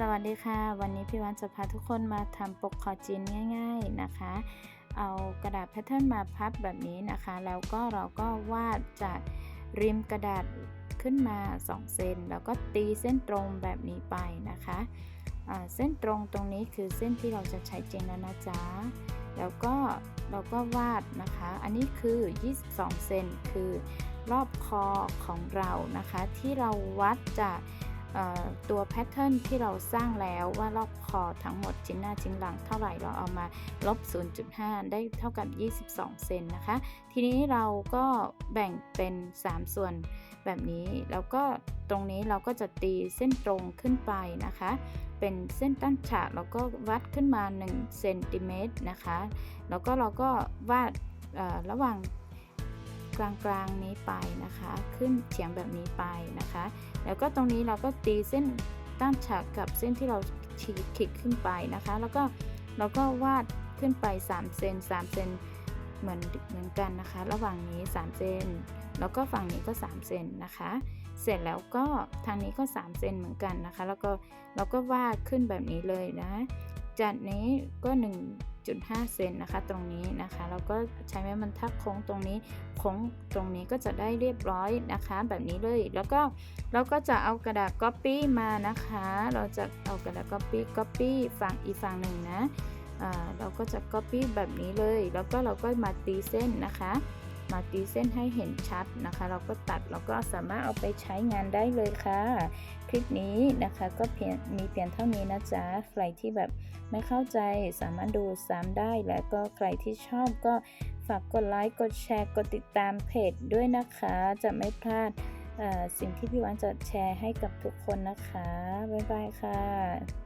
สวัสดีค่ะ วันนี้พี่วันจะพาทุกคนมาทำปกคอจีนง่าย ๆนะคะ เอากระดาษแพทเทิร์นมาพับแบบนี้นะคะ แล้วก็เราก็วาดจากริมกระดาษขึ้นมา 2 เซนแล้วก็ตีเส้นตรงแบบนี้ไปนะคะเส้นตรงตรงนี้คือเส้นที่เราจะใช้จริงแล้วนะจ๊ะแล้วก็เราก็วาดนะคะ อันนี้คือ 22 เซนคือรอบคอของเรานะคะ ที่เราวัดจาก ตัวแพทเทิร์นที่เราสร้างแล้วว่ารอบคอทั้งหมดชิ้นหน้าชิ้นหลังเท่าไหร่เราเอามาลบ 0.5 ได้เท่ากับ 22 เซนนะคะ ทีนี้เราก็แบ่งเป็น 3 ส่วนแบบนี้แล้วก็ตรงนี้เราก็จะตีเส้นตรงขึ้นไปนะคะ เป็นเส้นตั้งฉากแล้วก็วัดขึ้นมา1เซนติเมตรนะคะ แล้วก็เราก็วาดระหว่างกลางๆนี้ไปนะคะ ขึ้นเฉียงแบบนี้ไปนะคะ แล้วก็ตรงนี้เราก็ตีเส้นตั้งฉากกับเส้นที่เราฉีกขีดขึ้นไปนะคะ แล้วก็เราก็วาดขึ้นไป3เซน3เซนเหมือนเหมือนกันนะคะ ระหว่างนี้3เซนแล้วก็ฝั่งนี้ก็3เซนนะคะ เสร็จแล้วก็ทางนี้ก็3เซนเหมือนกันนะคะ แล้วก็เราก็วาดขึ้นแบบนี้เลยนะ จากนี้ก็ 1.5 เซนนะคะตรงนี้นะคะเราก็ใช้ไม้บรรทัดโค้งตรงนี้โค้งตรงนี้ก็จะได้เรียบร้อยนะคะ แบบนี้เลยแล้วก็เราก็จะเอากระดาษก๊อปปี้มานะคะ เราจะเอากระดาษก๊อปปี้ก๊อปปี้ฝั่งอีกฝั่งหนึ่งนะเราก็จะก๊อปปี้แบบนี้เลย แล้วก็เราก็มาตีเส้นนะคะ มาตีเส้นให้เห็นชัดนะคะ เราก็ตัดเราก็สามารถเอาไปใช้งานได้เลยค่ะ คลิปนี้นะคะก็เพียงมีเพียงเท่านี้นะจ๊ะใครที่แบบไม่เข้าใจสามารถดูซ้ำได้ แล้วก็ใครที่ชอบก็ฝากกดไลค์กดแชร์กดติดตามเพจด้วยนะคะ จะไม่พลาดสิ่งที่พี่วันจะแชร์ให้กับทุกคนนะคะ บ๊ายบายค่ะ